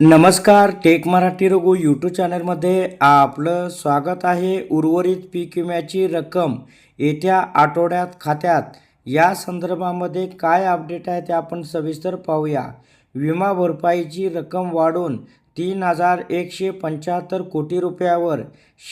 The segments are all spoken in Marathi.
नमस्कार टेक मराठी रघु यूट्यूब चॅनलमध्ये आपलं स्वागत आहे. उर्वरित पीक विम्याची रक्कम येत्या आठवड्यात खात्यात. या संदर्भामध्ये काय अपडेट आहे ते आपण सविस्तर पाहूया. विमा भरपाईची रक्कम वाढून तीन हजार एकशे पंच्याहत्तर कोटी रुपयावर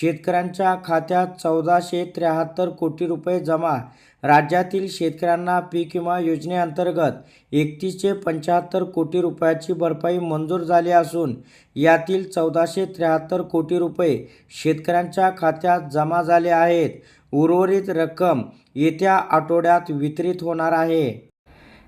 शेतकऱ्यांच्या खात्यात चौदाशे त्र्याहत्तर कोटी रुपये जमा. राज्यातील शेतकऱ्यांना पीक विमा योजनेअंतर्गत एकतीसशे पंच्याहत्तर कोटी रुपयाची भरपाई मंजूर झाली असून यातील चौदाशे त्र्याहत्तर कोटी रुपये शेतकऱ्यांच्या खात्यात जमा झाले आहेत. उर्वरित रक्कम येत्या आठवड्यात वितरित होणार आहे.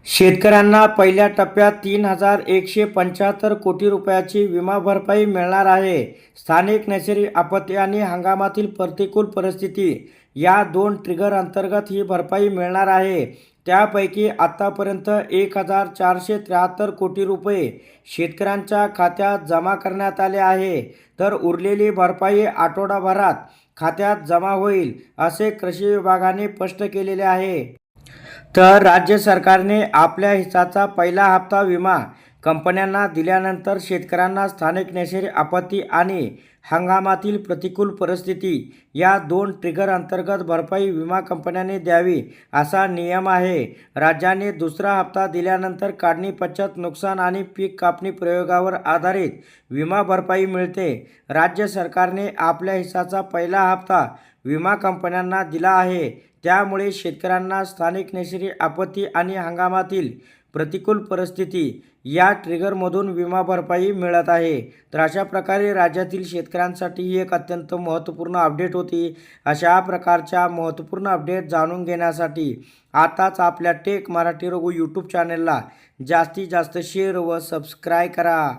शेतकऱ्यांना पहिल्या टप्प्यात तीन हजार एकशे पंच्याहत्तर कोटी रुपयाची विमा भरपाई मिळणार आहे. स्थानिक नैसर्गिक आपत्ती आणि हंगामातील प्रतिकूल परिस्थिती या दोन ट्रिगर अंतर्गत ही भरपाई मिळणार आहे. त्यापैकी आत्तापर्यंत एक हजार चारशे त्र्याहत्तर कोटी रुपये शेतकऱ्यांच्या खात्यात जमा करण्यात आले आहे. तर उरलेली भरपाई आठवडाभरात खात्यात जमा होईल असे कृषी विभागाने स्पष्ट केलेले आहे. तर राज्य सरकारने आपल्या हिस्साचा पहिला हप्ता विमा कंपन्यांना दिल्यानंतर शेतकऱ्यांना स्थानिक नैसर्गिक आपत्ती आणि हंगामातील प्रतिकूल परिस्थिती या दोन ट्रिगर अंतर्गत भरपाई विमा कंपन्यांनी द्यावी असा नियम आहे. राज्याने दुसरा हप्ता दिल्यानंतर काढणी पश्चात नुकसान आणि पीक कापणी प्रयोगावर आधारित विमा भरपाई मिळते. राज्य सरकारने आपल्या हिस्साचा पहिला हप्ता विमा कंपन्यांना दिला आहे. त्यामुळे शेतकऱ्यांना स्थानिक नैसर्गिक आपत्ती आणि हंगामातील प्रतिकूल परिस्थिती या ट्रिगरमधून विमा भरपाई मिळत आहे. तर अशा प्रकारे राज्यातील शेतकऱ्यांसाठी ही एक अत्यंत महत्त्वपूर्ण अपडेट होती. अशा प्रकारच्या महत्त्वपूर्ण अपडेट जाणून घेण्यासाठी आताच आपल्या टेक मराठी रघु यूट्यूब चॅनलला जास्तीत जास्त शेअर व सबस्क्राय करा.